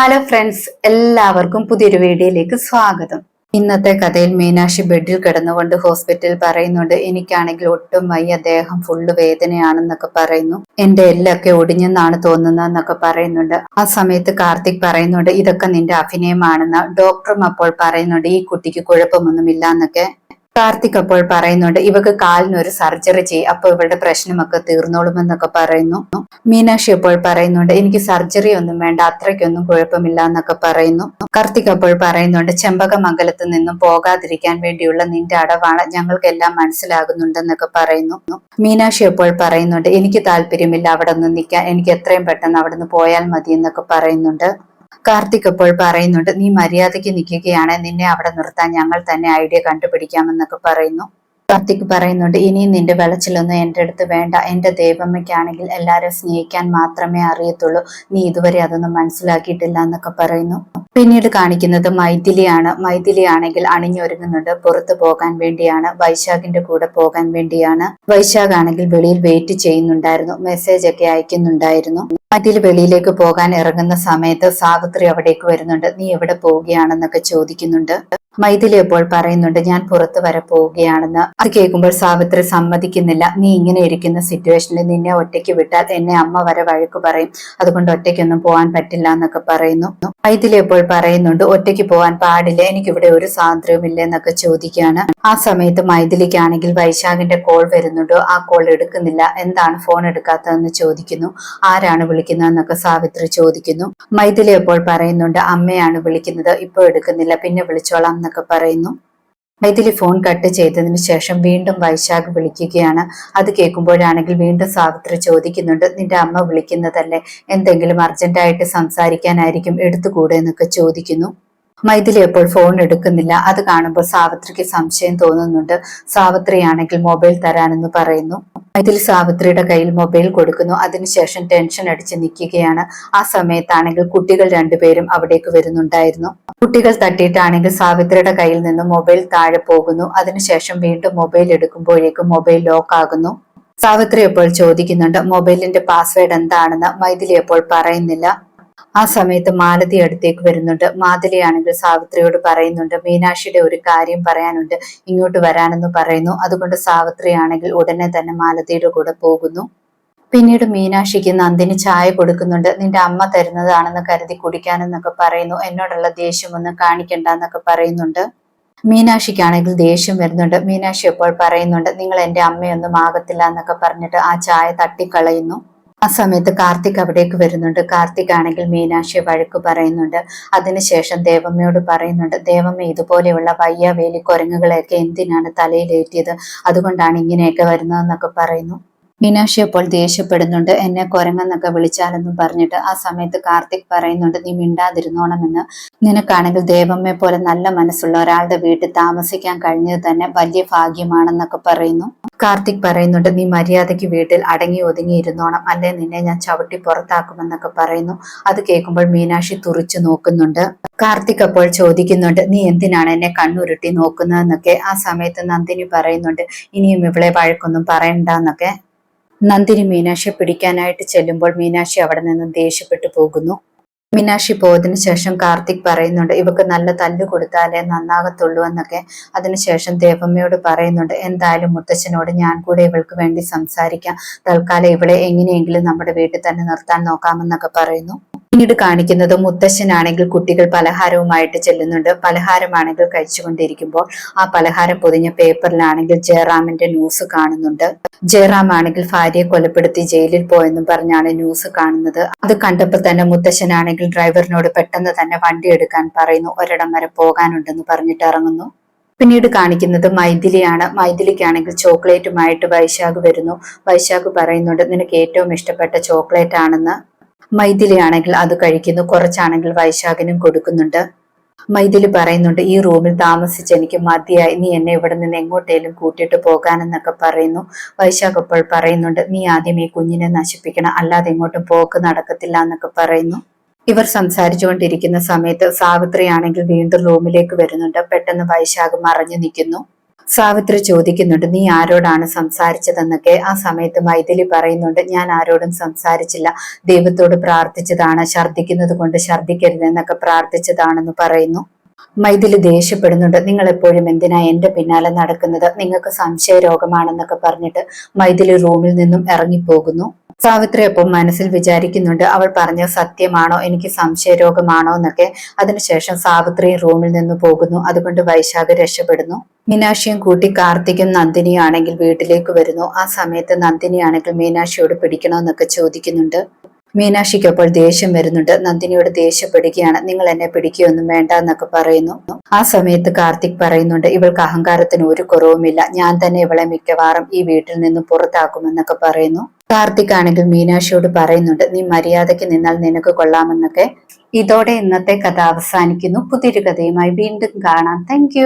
Hello friends എല്ലാവർക്കും പുതിയൊരു വീഡിയോയിലേക്ക് സ്വാഗതം. ഇന്നത്തെ കഥയിൽ മീനാക്ഷി ബെഡിൽ കിടന്നുകൊണ്ട് ഹോസ്പിറ്റലിൽ പറയുന്നുണ്ട് എനിക്കാണെങ്കിൽ ഒട്ടും വയ്യ അദ്ദേഹം ഫുള്ള് വേദനയാണെന്നൊക്കെ പറയുന്നു. എന്റെ എല്ലൊക്കെ ഒടിഞ്ഞെന്നാണ് തോന്നുന്നതെന്നൊക്കെ പറയുന്നുണ്ട്. ആ സമയത്ത് കാർത്തിക് പറയുന്നുണ്ട് ഇതൊക്കെ നിന്റെ അഭിനയമാണെന്ന്. ഡോക്ടറും അപ്പോൾ പറയുന്നുണ്ട് ഈ കുട്ടിക്ക് കുഴപ്പമൊന്നുമില്ല എന്നൊക്കെ കാർത്തിക് അപ്പോൾ പറയുന്നുണ്ട് ഇവക്ക് ഒരു സർജറി ചെയ്യും അപ്പൊ ഇവളുടെ പ്രശ്നമൊക്കെ തീർന്നോളുമെന്നൊക്കെ പറയുന്നു. മീനാക്ഷി അപ്പോൾ പറയുന്നുണ്ട് എനിക്ക് സർജറി ഒന്നും വേണ്ട അത്രയ്ക്കൊന്നും കുഴപ്പമില്ല എന്നൊക്കെ പറയുന്നു. കാർത്തിക് അപ്പോൾ പറയുന്നുണ്ട് ചെമ്പകമംഗലത്ത് നിന്നും പോകാതിരിക്കാൻ വേണ്ടിയുള്ള നിന്റെ അടവാണ് ഞങ്ങൾക്കെല്ലാം മനസ്സിലാകുന്നുണ്ടെന്നൊക്കെ പറയുന്നു. മീനാക്ഷി അപ്പോൾ പറയുന്നുണ്ട് എനിക്ക് താല്പര്യമില്ല അവിടെ നിന്ന് നിൽക്കാൻ എനിക്ക് എത്രയും പെട്ടെന്ന് അവിടെ നിന്ന് പോയാൽ മതി എന്നൊക്കെ പറയുന്നുണ്ട്. കാർത്തിക് അപ്പോൾ പറയുന്നുണ്ട് നീ മര്യാദയ്ക്ക് നിൽക്കുകയാണ് നിന്നെ അവിടെ നിർത്താൻ ഞങ്ങൾ തന്നെ ഐഡിയ കണ്ടുപിടിക്കാമെന്നൊക്കെ പറയുന്നു. കാർത്തിക് പറയുന്നുണ്ട് ഇനിയും നിന്റെ വെളച്ചിലൊന്നും എന്റെ അടുത്ത് വേണ്ട. എന്റെ ദേവമ്മയ്ക്കാണെങ്കിൽ എല്ലാവരും സ്നേഹിക്കാൻ മാത്രമേ അറിയത്തുള്ളൂ. നീ ഇതുവരെ അതൊന്നും മനസ്സിലാക്കിയിട്ടില്ല എന്നൊക്കെ പറയുന്നു. പിന്നീട് കാണിക്കുന്നത് മൈഥിലിയാണ്. മൈഥിലി ആണെങ്കിൽ അണിഞ്ഞൊരുങ്ങുന്നുണ്ട്. പുറത്തു പോകാൻ വേണ്ടിയാണ്. വൈശാഖിന്റെ കൂടെ പോകാൻ വേണ്ടിയാണ്. വൈശാഖ് ആണെങ്കിൽ വെളിയിൽ വെയിറ്റ് ചെയ്യുന്നുണ്ടായിരുന്നു. മെസ്സേജ് ഒക്കെ അയക്കുന്നുണ്ടായിരുന്നു. അതിൽ വെളിയിലേക്ക് പോകാൻ ഇറങ്ങുന്ന സമയത്ത് സാവിത്രി അവിടേക്ക് വരുന്നുണ്ട്. നീ എവിടെ പോവുകയാണെന്നൊക്കെ ചോദിക്കുന്നുണ്ട്. മൈഥിലി അപ്പോൾ പറയുന്നുണ്ട് ഞാൻ പുറത്തു വരെ പോവുകയാണെന്ന്. അത് കേൾക്കുമ്പോൾ സാവിത്രി സമ്മതിക്കുന്നില്ല നീ ഇങ്ങനെ ഇരിക്കുന്ന സിറ്റുവേഷനിൽ നിന്നെ ഒറ്റയ്ക്ക് വിട്ടാൽ എന്നെ അമ്മ വരെ വഴക്ക് പറയും. അതുകൊണ്ട് ഒറ്റയ്ക്കൊന്നും പോകാൻ പറ്റില്ല എന്നൊക്കെ പറയുന്നു. മൈഥിലി അപ്പോൾ പറയുന്നുണ്ട് ഒറ്റയ്ക്ക് പോകാൻ പാടില്ല എനിക്കിവിടെ ഒരു സ്വാതന്ത്ര്യവും ഇല്ല എന്നൊക്കെ ചോദിക്കുകയാണ്. ആ സമയത്ത് മൈഥിലിക്കാണെങ്കിൽ വൈശാഖിന്റെ കോൾ വരുന്നുണ്ടോ ആ കോൾ എടുക്കുന്നില്ല എന്താണ് ഫോൺ എടുക്കാത്തതെന്ന് ചോദിക്കുന്നു. ആരാണ് വിളിക്കുന്നതെന്നൊക്കെ സാവിത്രി ചോദിക്കുന്നു. മൈഥിലി അപ്പോൾ പറയുന്നുണ്ട് അമ്മയാണ് വിളിക്കുന്നത് ഇപ്പോൾ എടുക്കുന്നില്ല പിന്നെ വിളിച്ചോളാം എന്നൊക്കെ പറയുന്നു. മൈഥിലി ഫോൺ കട്ട് ചെയ്തതിന് ശേഷം വീണ്ടും വൈശാഖ് വിളിക്കുകയാണ്. അത് കേൾക്കുമ്പോഴാണെങ്കിൽ വീണ്ടും സാവിത്രി ചോദിക്കുന്നുണ്ട് നിന്റെ അമ്മ വിളിക്കുന്നതല്ലേ? എന്തെങ്കിലും അർജന്റായിട്ട് സംസാരിക്കാനായിരിക്കും എടുത്തുകൂടെ? എന്നൊക്കെ ചോദിക്കുന്നു. മൈഥിലി അപ്പോൾ ഫോൺ എടുക്കുന്നില്ല. അത് കാണുമ്പോൾ സാവിത്രിക്ക് സംശയം തോന്നുന്നുണ്ട്. സാവിത്രിയാണെങ്കിൽ മൊബൈൽ തരാനെന്ന് പറയുന്നു. മൈഥിലി സാവിത്രിയുടെ കയ്യിൽ മൊബൈൽ കൊടുക്കുന്നു. അതിനുശേഷം ടെൻഷൻ അടിച്ച് നിൽക്കുകയാണ്. ആ സമയത്താണെങ്കിൽ കുട്ടികൾ രണ്ടുപേരും അവിടേക്ക് വരുന്നുണ്ടായിരുന്നു. കുട്ടികൾ തട്ടിയിട്ടാണെങ്കിൽ സാവിത്രിയുടെ കയ്യിൽ നിന്ന് മൊബൈൽ താഴെ പോകുന്നു. അതിനുശേഷം വീണ്ടും മൊബൈൽ എടുക്കുമ്പോഴേക്കും മൊബൈൽ ലോക്ക് ആകുന്നു. സാവിത്രി അപ്പോൾ ചോദിക്കുന്നുണ്ട് മൊബൈലിന്റെ പാസ്വേഡ് എന്താണെന്ന്? മൈഥിലി അപ്പോൾ പറയുന്നില്ല. ആ സമയത്ത് മാലതി അടുത്തേക്ക് വരുന്നുണ്ട്. മാതിലിയാണെങ്കിൽ സാവിത്രിയോട് പറയുന്നുണ്ട് മീനാക്ഷിയുടെ ഒരു കാര്യം പറയാനുണ്ട്. ഇങ്ങോട്ട് വരാനെന്ന് പറയുന്നു. അതുകൊണ്ട് സാവിത്രിയാണെങ്കിൽ ഉടനെ തന്നെ മാലതിയുടെ കൂടെ പോകുന്നു. പിന്നീട് മീനാക്ഷിക്ക് നന്ദിനി ചായ കൊടുക്കുന്നുണ്ട്. നിന്റെ അമ്മ തരുന്നതാണെന്ന് കരുതി കുടിക്കാനെന്നൊക്കെ പറയുന്നു. എന്നോടുള്ള ദേഷ്യമൊന്നും കാണിക്കണ്ട എന്നൊക്കെ പറയുന്നുണ്ട്. മീനാക്ഷിക്കാണെങ്കിൽ ദേഷ്യം വരുന്നുണ്ട്. മീനാക്ഷി അപ്പോൾ പറയുന്നുണ്ട് നിങ്ങൾ എന്റെ അമ്മയൊന്നും ആകത്തില്ല എന്നൊക്കെ പറഞ്ഞിട്ട് ആ ചായ തട്ടിക്കളയുന്നു. ആ സമയത്ത് കാർത്തിക് അവിടേക്ക് വരുന്നുണ്ട്. കാർത്തിക് ആണെങ്കിൽ മീനാക്ഷിയെ വഴക്ക് പറയുന്നുണ്ട്. അതിനുശേഷം ദേവമ്മയോട് പറയുന്നുണ്ട് ദേവമ്മ ഇതുപോലെയുള്ള വയ്യ വേലി കുരങ്ങുകളെയൊക്കെ എന്തിനാണ് തലയിലേറ്റിയത് അതുകൊണ്ടാണ് ഇങ്ങനെയൊക്കെ വരുന്നതെന്നൊക്കെ പറയുന്നു. മീനാക്ഷി അപ്പോൾ ദേഷ്യപ്പെടുന്നുണ്ട്. എന്നെ കുരങ്ങെന്നൊക്കെ വിളിച്ചാലെന്നും പറഞ്ഞിട്ട് ആ സമയത്ത് കാർത്തിക് പറയുന്നുണ്ട് നീ മിണ്ടാതിരുന്നോണമെന്ന്. നിനക്കാണെങ്കിൽ ദേവമ്മയെ പോലെ നല്ല മനസ്സുള്ള ഒരാളുടെ വീട്ടിൽ താമസിക്കാൻ കഴിഞ്ഞത് തന്നെ വലിയ ഭാഗ്യമാണെന്നൊക്കെ പറയുന്നു. കാർത്തിക് പറയുന്നുണ്ട് നീ മര്യാദയ്ക്ക് വീട്ടിൽ അടങ്ങി ഒതുങ്ങി ഇരുന്നോണം. അല്ലെ നിന്നെ ഞാൻ ചവിട്ടി പുറത്താക്കുമെന്നൊക്കെ പറയുന്നു. അത് കേൾക്കുമ്പോൾ മീനാക്ഷി തുറിച്ചു നോക്കുന്നുണ്ട്. കാർത്തിക് അപ്പോൾ ചോദിക്കുന്നുണ്ട് നീ എന്തിനാണ് എന്നെ കണ്ണുരുട്ടി നോക്കുന്നതെന്നൊക്കെ? ആ സമയത്ത് നന്ദിനി പറയുന്നുണ്ട് ഇനിയും ഇവളെ വഴക്കൊന്നും പറയണ്ടെന്നൊക്കെ. നന്ദിനി മീനാക്ഷിയെ പിടിക്കാനായിട്ട് ചെല്ലുമ്പോൾ മീനാക്ഷി അവിടെ നിന്നും ദേഷ്യപ്പെട്ടു പോകുന്നു. മീനാക്ഷി പോയതിനു ശേഷം കാർത്തിക് പറയുന്നുണ്ട് ഇവക്ക് നല്ല തല്ല് കൊടുത്താലേ നന്നാകത്തുള്ളൂ എന്നൊക്കെ. അതിനുശേഷം ദേവമ്മയോട് പറയുന്നുണ്ട് എന്തായാലും മുത്തച്ഛനോട് ഞാൻ കൂടെ ഇവൾക്ക് വേണ്ടി സംസാരിക്കാം. തൽക്കാലം ഇവളെ എങ്ങനെയെങ്കിലും നമ്മുടെ വീട്ടിൽ തന്നെ നിർത്താൻ നോക്കാമെന്നൊക്കെ പറയുന്നു. പിന്നീട് കാണിക്കുന്നത് മുത്തശ്ശനാണെങ്കിൽ കുട്ടികൾ പലഹാരവുമായിട്ട് ചെല്ലുന്നുണ്ട്. പലഹാരമാണെങ്കിൽ കഴിച്ചുകൊണ്ടിരിക്കുമ്പോൾ ആ പലഹാരം പൊതിഞ്ഞ പേപ്പറിലാണെങ്കിൽ ജയറാമിന്റെ ന്യൂസ് കാണുന്നുണ്ട്. ജയറാം ആണെങ്കിൽ ഭാര്യയെ കൊലപ്പെടുത്തി ജയിലിൽ പോയെന്നും പറഞ്ഞാണ് ന്യൂസ് കാണുന്നത്. അത് കണ്ടപ്പോൾ തന്നെ മുത്തശ്ശനാണെങ്കിൽ ഡ്രൈവറിനോട് പെട്ടെന്ന് തന്നെ വണ്ടി എടുക്കാൻ പറയുന്നു. ഒരിടം വരെ പോകാനുണ്ടെന്ന് പറഞ്ഞിട്ട് ഇറങ്ങുന്നു. പിന്നീട് കാണിക്കുന്നത് മൈഥിലിയാണ്. മൈഥിലിക്കാണെങ്കിൽ ചോക്ലേറ്റുമായിട്ട് വൈശാഖ് വരുന്നു. വൈശാഖ് പറയുന്നുണ്ട് നിനക്ക് ഏറ്റവും ഇഷ്ടപ്പെട്ട ചോക്ലേറ്റ് ആണെന്ന്. മൈഥിലിയാണെങ്കിൽ അത് കഴിക്കുന്നു. കുറച്ചാണെങ്കിൽ വൈശാഖിനും കൊടുക്കുന്നുണ്ട്. മൈഥിലി പറയുന്നുണ്ട് ഈ റൂമിൽ താമസിച്ച് എനിക്ക് മതിയായി. നീ എന്നെ ഇവിടെ നിന്ന് എങ്ങോട്ടേലും കൂട്ടിയിട്ട് പോകാനെന്നൊക്കെ പറയുന്നു. വൈശാഖ് അപ്പോൾ പറയുന്നുണ്ട് നീ ആദ്യം ഈ കുഞ്ഞിനെ നശിപ്പിക്കണം. അല്ലാതെ എങ്ങോട്ടും പോക്ക് നടക്കത്തില്ല എന്നൊക്കെ പറയുന്നു. ഇവർ സംസാരിച്ചുകൊണ്ടിരിക്കുന്ന സമയത്ത് സാവിത്രി ആണെങ്കിൽ വീണ്ടും റൂമിലേക്ക് വരുന്നുണ്ട്. പെട്ടെന്ന് വൈശാഖ് മറഞ്ഞു നിൽക്കുന്നു. സാവിത്രി ചോദിക്കുന്നുണ്ട് നീ ആരോടാണ് സംസാരിച്ചതെന്നൊക്കെ? ആ സമയത്ത് മൈഥിലി പറയുന്നുണ്ട് ഞാൻ ആരോടും സംസാരിച്ചില്ല. ദൈവത്തോട് പ്രാർത്ഥിച്ചതാണ്. ഛർദ്ദിക്കുന്നത് കൊണ്ട് ഛർദ്ദിക്കരുതെന്നൊക്കെ പ്രാർത്ഥിച്ചതാണെന്ന് പറയുന്നു. മൈഥിലി ദേഷ്യപ്പെടുന്നുണ്ട് നിങ്ങൾ എപ്പോഴും എന്തിനാ എന്റെ പിന്നാലെ നടക്കുന്നത്? നിങ്ങൾക്ക് സംശയ രോഗമാണെന്നൊക്കെ പറഞ്ഞിട്ട് മൈഥിലി റൂമിൽ നിന്നും ഇറങ്ങിപ്പോകുന്നു. സാവിത്രി അപ്പം മനസ്സിൽ വിചാരിക്കുന്നുണ്ട് അവൾ പറഞ്ഞ സത്യമാണോ എനിക്ക് സംശയ രോഗമാണോ എന്നൊക്കെ. അതിനുശേഷം സാവിത്രി റൂമിൽ നിന്ന് പോകുന്നു. അതുകൊണ്ട് വൈശാഖ രക്ഷപ്പെടുന്നു. മീനാക്ഷിയും കൂട്ടി കാർത്തിക്കും നന്ദിനിയാണെങ്കിൽ വീട്ടിലേക്ക് വരുന്നു. ആ സമയത്ത് നന്ദിനിയാണെങ്കിൽ മീനാക്ഷിയോട് പിടിക്കണമെന്നൊക്കെ ചോദിക്കുന്നുണ്ട്. മീനാക്ഷിക്ക് അപ്പോൾ ദേഷ്യം വരുന്നുണ്ട്. നന്ദിനിയോട് ദേഷ്യപ്പെടുകയാണ്. നിങ്ങൾ എന്നെ പിടിക്കുകയൊന്നും വേണ്ട എന്നൊക്കെ പറയുന്നു. ആ സമയത്ത് കാർത്തിക് പറയുന്നുണ്ട് ഇവൾക്ക് അഹങ്കാരത്തിന് ഒരു കുറവുമില്ല. ഞാൻ തന്നെ ഇവളെ മിക്കവാറും ഈ വീട്ടിൽ നിന്ന് പുറത്താക്കുമെന്നൊക്കെ പറയുന്നു. കാർത്തിക് ആണെങ്കിൽ മീനാക്ഷിയോട് പറയുന്നുണ്ട് നീ മര്യാദയ്ക്ക് നിന്നാൽ നിനക്ക് കൊള്ളാമെന്നൊക്കെ. ഇതോടെ ഇന്നത്തെ കഥ അവസാനിക്കുന്നു. പുതിയൊരു കഥയുമായി വീണ്ടും കാണാം. താങ്ക്